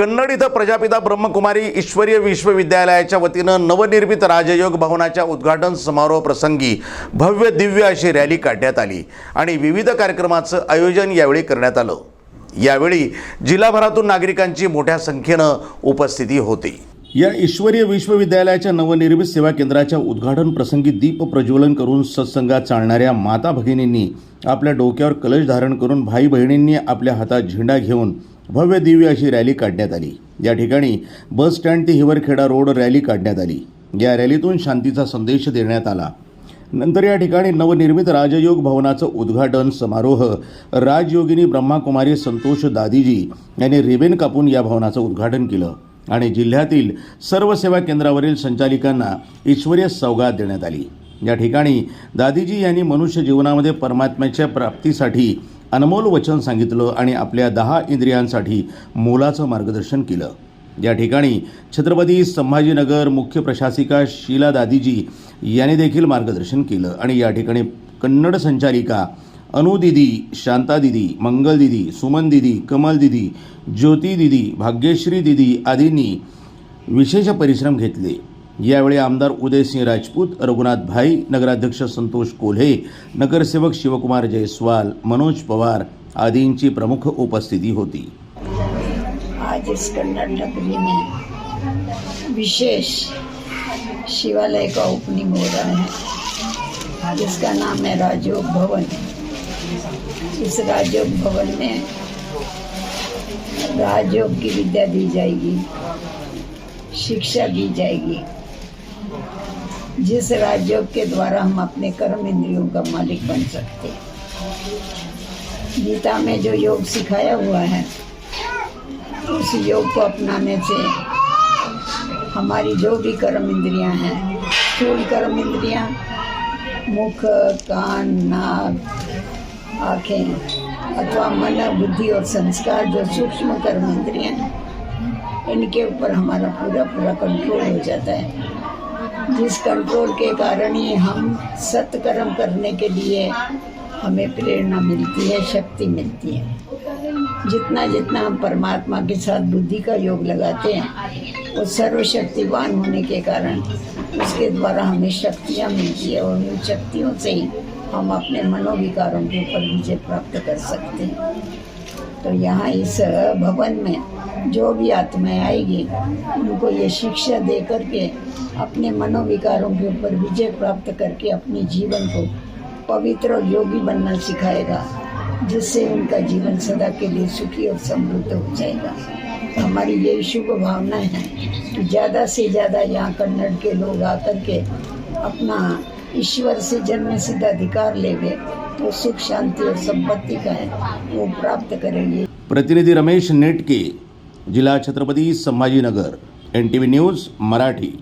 कन्नड इथं प्रजापिता ब्रह्मकुमारी ईश्वरीय विश्वविद्यालयाच्या वतीनं नवनिर्मित राजयोग भवनाच्या उद्घाटन समारोह प्रसंगी भव्य दिव्य अशी रॅली काढण्यात आली आणि विविध कार्यक्रमाचं आयोजन यावेळी करण्यात आलं. यावेळी जिल्हाभरातून नागरिकांची मोठ्या संख्येनं उपस्थिती होती. या ईश्वरीय विश्वविद्यालयाच्या नवनिर्मित सेवा केंद्राच्या उद्घाटन प्रसंगी दीप प्रज्वलन करून सत्संगात चालणाऱ्या माता भगिनींनी आपल्या डोक्यावर कलश धारण करून भाई बहिणींनी आपल्या हातात झेंडा घेऊन भव्य दिव्य अशी रॅली काढण्यात आली. या ठिकाणी बस स्टँड ते हिवरखेडा रोड रॅली काढण्यात आली. या रॅलीतून शांतीचा संदेश देण्यात आला. नंतर या ठिकाणी नवनिर्मित राजयोग भवनाचं उद्घाटन समारोह राजयोगिनी ब्रह्माकुमारी संतोष दादीजी यांनी रिबेन कापून या भवनाचं उद्घाटन केलं आणि जिल्ह्यातील सर्व सेवा केंद्रावरील संचालिकांना ईश्वरीय सौगात देण्यात आली. या ठिकाणी दादीजी यांनी मनुष्य जीवनामध्ये परमात्म्याच्या प्राप्तीसाठी अनमोल वचन सांगितलं आणि आपल्या दहा इंद्रियांसाठी मोलाचं मार्गदर्शन केलं. या ठिकाणी छत्रपती संभाजीनगर मुख्य प्रशासिका शीला दादीजी यांनी देखील मार्गदर्शन केलं आणि या ठिकाणी कन्नड संचालिका अनुदिदी शांता दिदी मंगल दिदी सुमन दिदी कमल दिदी ज्योती दिदी भाग्यश्री दिदी आदींनी विशेष परिश्रम घेतले. आमदार उदयसिंह राजपूत, रघुनाथ भाई, नगराध्यक्ष संतोष कोल्हे, नगरसेवक शिवकुमार जयस्वाल, मनोज पवार आदींची प्रमुख उपस्थिती होती. आज इस नगरी में विशेष शिवालय का ओपनिंग हो रहा है। जिसका नाम है राजयोग भवन। इस राजयोग भवन में राजयोग की विद्या दी जाएगी, शिक्षा दी जाएगी। जिस राजयोग के द्वारा हम अपने कर्म इंद्रियों का मालिक बन सकते हैं। गीता में जो योग सिखाया हुआ है, उस योग को अपनाने से हमारी जो भी कर्म इंद्रियाँ हैं, स्थूल कर्म इंद्रियाँ, मुख, कान, नाक, आँखें, अथवा मन, बुद्धि और संस्कार, जो सूक्ष्म कर्म इंद्रियाँ हैं, इनके ऊपर हमारा पूरा पूरा कंट्रोल हो जाता है। जिस कंट्रोल के कारण ही हम सत्कर्म करने के लिए हमें प्रेरणा मिलती है, शक्ति मिलती है। जितना जितना हम परमात्मा के साथ बुद्धि का योग लगाते हैं, वो सर्वशक्तिवान होने के कारण उसके द्वारा हमें शक्तियाँ मिलती है और उन शक्तियों से ही हम अपने मनोविकारों के ऊपर विजय प्राप्त कर सकते हैं। तो यहाँ इस भवन में जो भी आत्माएँ आएगी, उनको ये शिक्षा दे करके अपने मनोविकारों के ऊपर विजय प्राप्त करके अपने जीवन को पवित्र और योगी बनना सिखाएगा, जिससे उनका जीवन सदा के लिए सुखी और समृद्ध हो जाएगा। हमारी यही शुभ भावना है कि ज़्यादा से ज़्यादा यहाँ कन्नड़ के लोग आकर के अपना ईश्वर से जन्म सिद्ध अधिकार लेंगे तो सुख, शांति और संपत्ति का है, वो प्राप्त करेंगे। प्रतिनिधि रमेश नेटके, जिला Chhatrapati Sambhajinagar N T news, Marathi.